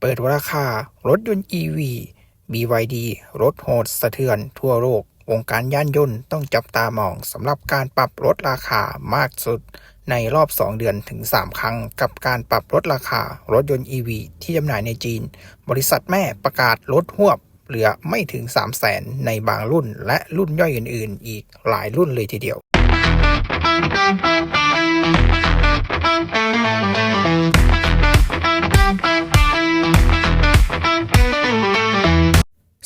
เปิดราคารถยนต์ EV BYD รถโหดสะเทือนทั่วโลก วงการยานยนต์ต้องจับตามองสำหรับการปรับลดราคามากสุด ในรอบ 2 เดือนถึง 3 ครั้ง กับการปรับลดราคารถยนต์ EV ที่จำหน่ายในจีน บริษัทแม่ประกาศลดหวบเหลือไม่ถึง 3 0 0แสนในบางรุ่น และรุ่นย่อยอื่น ๆ อีกหลายรุ่นเลยทีเดียว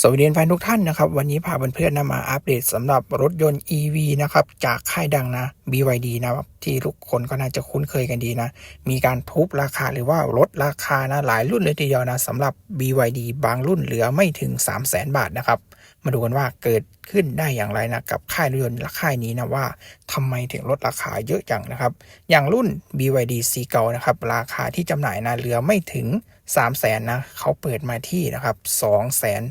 สวัสดีแฟนทุกท่านนะครับ วันนี้พาเพื่อนๆนำมาอัปเดตสำหรับรถยนต์ EV นะครับ จากค่ายดังนะ BYD นะครับ ที่ทุกคนก็น่าจะคุ้นเคยกันดีนะ มีการทุบราคาหรือว่าลดราคานะ หลายรุ่นเลยทีเดียวนะสำหรับ BYD บางรุ่นเหลือไม่ถึง 3 0 0แสนบาทนะครับ มาดูกันว่าเกิดขึ้นได้อย่างไรนะ กับค่ายรถยนต์ค่ายนี้นะว่าทำไมถึงลดราคาเยอะจังนะครับ อย่างรุ่น BYD C เก่านะครับราคาที่จำหน่ายนะเหลือไม่ถึง 3 0 0แสนนะเขาเปิดมาที่นะครับ2 0 0แสน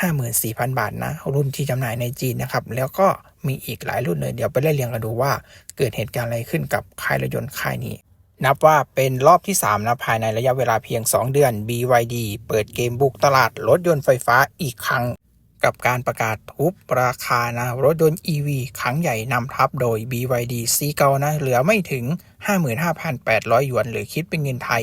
54,000 บาทนะ รุ่นที่จำหน่ายในจีนนะครับ แล้วก็มีอีกหลายรุ่นเลย เดี๋ยวไปไล่เรียงกันดูว่า เกิดเหตุการณ์อะไรขึ้นกับค่ายรถยนต์ค่ายนี้ นับว่าเป็นรอบที่ 3 นะ ภายในระยะเวลาเพียง 2 เดือน BYD เปิดเกมบุกตลาดรถยนต์ไฟฟ้าอีกครั้ง กับการประกาศทุบราคานะรถยนต์ EV ครั้งใหญ่นำทับโดย BYD C เก่านะเหลือไม่ถึง 55,800 หยวน หรือคิดเป็นเงินไทย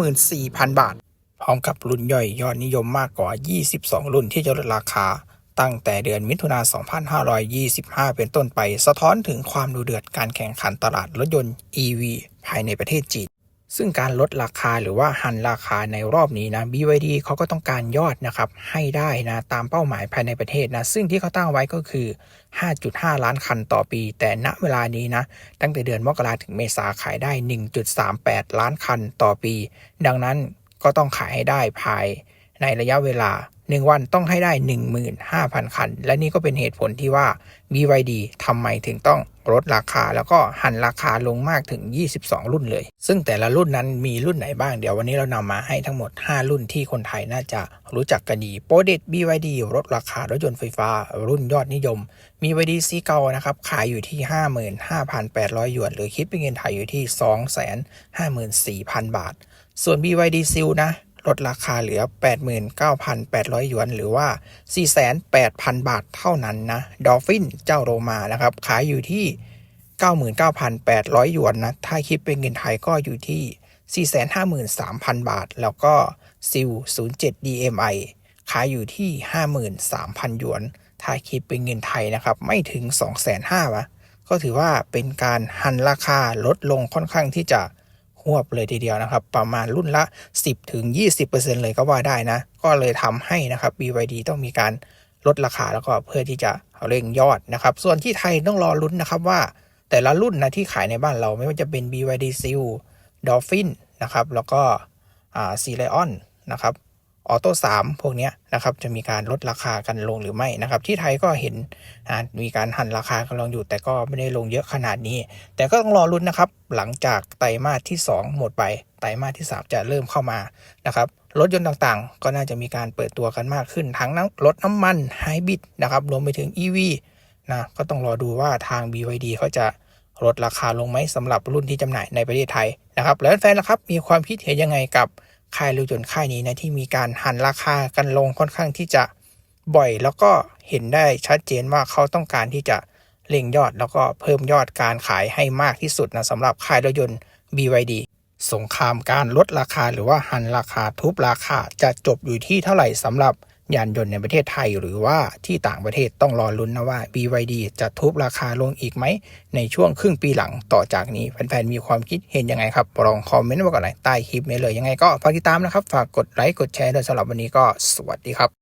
254,000 บาท พร้อมกับรุ่นย่อยยอดนิยมมากกว่า 22 รุ่นที่จะลดราคา ตั้งแต่เดือนมิถุนายน2525 เป็นต้นไป สะท้อนถึงความดูเดือดการแข่งขันตลาดรถยนต์ EV ภายในประเทศจีน ซึ่งการลดราคาหรือว่าหันราคาในรอบนี้นะ BYD เขาก็ต้องการยอดนะครับ ให้ได้นะ ตามเป้าหมายภายในประเทศนะ ซึ่งที่เขาตั้งไว้ก็คือ 5.5 ล้านคันต่อปี แต่ณเวลานี้นะ ตั้งแต่เดือนมกราถึงเมษาขายได้ 1.38 ล้านคันต่อปี ดังนั้น ก็ต้องขายให้ได้ภาย ในระยะเวลา 1 วันต้องให้ได้ 15,000 คัน และนี่ก็เป็นเหตุผลที่ว่า BYD ทำไมถึงต้องลดราคาแล้วก็หันราคาลงมากถึง 22 รุ่นเลย ซึ่งแต่ละรุ่นนั้นมีรุ่นไหนบ้างเดี๋ยววันนี้เรานำมาให้ทั้งหมด 5 รุ่นที่คนไทยน่าจะรู้จักกันดีโปรเดต BYD ลดราคารถยนต์ไฟฟ้า รุ่นยอดนิยม มี BYD C เก่านะครับ ขายอยู่ที่ 55,800 หยวน หรือคิดเป็นเงินไทยอยู่ที่ 254,000 บาท ส่วน BYD Seal นะ ลดราคาเหลือ 89,800 หยวน หรือว่า 48,000 บาทเท่านั้นนะดอฟฟินเจ้าโรมานะครับ ขายอยู่ที่ 99,800 หยวนนะ ถ้าคิดเป็นเงินไทยก็อยู่ที่ 453,000 บาท แล้วก็ซิล07 DMI ขายอยู่ที่ 53,000 หยวน ถ้าคิดเป็นเงินไทยนะครับ ไม่ถึง 2,500วะก็ถือว่าเป็นการหันราคาลดลงค่อนข้างที่จะ หวบเลยทีเดียวนะครับ ประมาณรุ่นละ 10ถึง20%เลยก็ว่าได้นะ ก็เลยทำให้นะครับ BYD ต้องมีการลดราคาแล้วก็เพื่อที่จะเร่งยอดนะครับ ส่วนที่ไทยต้องรอลุ้นนะครับว่า แต่ละรุ่นนะที่ขายในบ้านเราไม่ว่าจะเป็น BYD Seal Dolphin นะครับ แล้วก็ซีไลออนนะครับ ออโต้สามพวกนี้นะครับจะมีการลดราคากันลงหรือไม่นะครับ ที่ไทยก็เห็นมีการหันราคากันลงอยู่ แต่ก็ไม่ได้ลงเยอะขนาดนี้ แต่ก็ต้องรอรุ้นนะครับ หลังจากไตรมาสที่ 2 หมดไปไตรมาสที่ 3 จะเริ่มเข้ามานะครับรถยนต์ต่างๆ ก็น่าจะมีการเปิดตัวกันมากขึ้น ทั้งรถน้ำมันไฮบริดนะครับรวมไปถึง EV นะก็ต้องรอดูว่าทาง BYD เขาจะลดราคาลงไหมสำหรับรุ่นที่จำหน่ายในประเทศไทยนะครับแล้วแฟนๆล่ะครับมีความคิดเห็นยังไงกับ ค่ายรถยนต์ค่ายนี้นะที่มีการหันราคากันลงค่อนข้างที่จะบ่อยแล้วก็เห็นได้ชัดเจนว่าเขาต้องการที่จะเล่งยอดแล้วก็เพิ่มยอดการขายให้มากที่สุดนะสำหรับค่ายรถยนต์ BYD สงครามการลดราคาหรือว่าหันราคาทุบราคาจะจบอยู่ที่เท่าไหร่สำหรับ ยานยนต์ในประเทศไทยหรือว่าที่ต่างประเทศต้องรอลุ้นนะว่า BYD จะทุบราคาลงอีกไหม ในช่วงครึ่งปีหลังต่อจากนี้ แฟนๆ มีความคิดเห็นยังไงครับ ลองคอมเมนต์มาก่อนเลยใต้คลิปนี้เลยยังไงก็ฝากติดตามนะครับ ฝากกดไลค์กดแชร์ด้วยสำหรับวันนี้ก็สวัสดีครับ